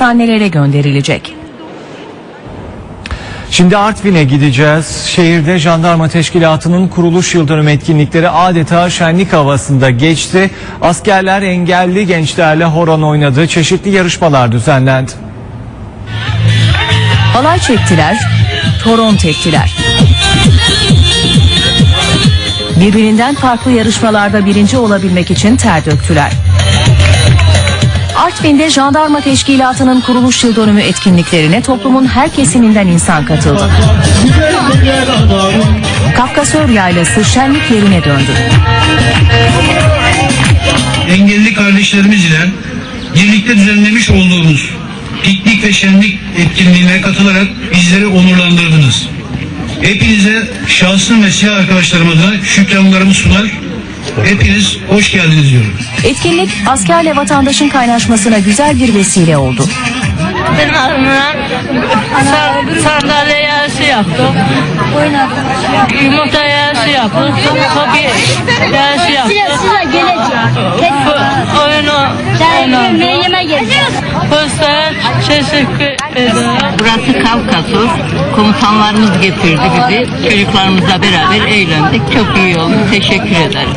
hastanelere gönderilecek. Şimdi Artvin'e gideceğiz. Şehirde jandarma teşkilatının kuruluş yıl dönümü etkinlikleri adeta şenlik havasında geçti. Askerler engelli gençlerle horon oynadı. Çeşitli yarışmalar düzenlendi. Halay çektiler, toron teptiler. Birbirinden farklı yarışmalarda birinci olabilmek için ter döktüler. Artvin'de jandarma teşkilatının kuruluş yıl dönümü etkinliklerine toplumun her kesiminden insan katıldı. Kafkasör Yaylası şenlik yerine döndü. engelli kardeşlerimiz ile birlikte düzenlemiş olduğumuz piknik ve şenlik etkinliğine katılarak bizleri onurlandırdınız. Hepinize şahsım ve silah arkadaşlarımıza şükranlarımı sunar. Hepiniz hoş geldiniz diyorum. Etkinlik askerle vatandaşın kaynaşmasına güzel bir vesile oldu. Benim adımdan sar, sandalye yarışı yaptık. Yumurta yarışı yaptık. Hobi yarışı yaptık. Sıra gelecek. Bu oyunu gelecek. Postaya teşekkür ederim. Burası Kavkasos. Komutanlarımız getirdi bizi. Çocuklarımızla beraber eğlendik. Çok iyi oldu. Teşekkür ederim.